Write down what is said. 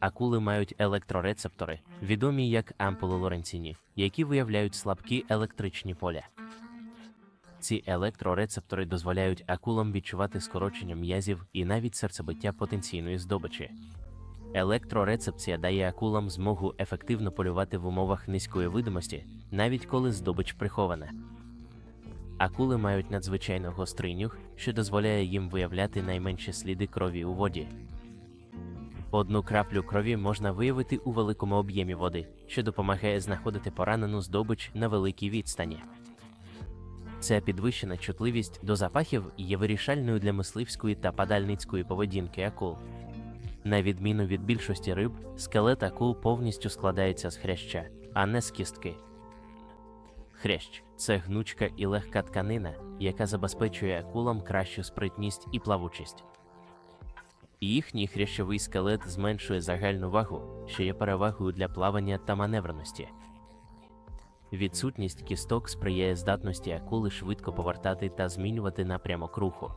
акули мають електрорецептори, відомі як ампули Лоренціні, які виявляють слабкі електричні поля. Ці електрорецептори дозволяють акулам відчувати скорочення м'язів і навіть серцебиття потенційної здобичі. Електрорецепція дає акулам змогу ефективно полювати в умовах низької видимості, навіть коли здобич прихована. Акули мають надзвичайно гострий нюх, що дозволяє їм виявляти найменші сліди крові у воді. Одну краплю крові можна виявити у великому об'ємі води, що допомагає знаходити поранену здобич на великій відстані. Ця підвищена чутливість до запахів є вирішальною для мисливської та падальницької поведінки акул. На відміну від більшості риб, скелет акул повністю складається з хряща, а не з кістки. Хрящ це гнучка і легка тканина, яка забезпечує акулам кращу спритність і плавучість. Їхній хрящовий скелет зменшує загальну вагу, що є перевагою для плавання та маневреності. Відсутність кісток сприяє здатності акули швидко повертати та змінювати напрямок руху.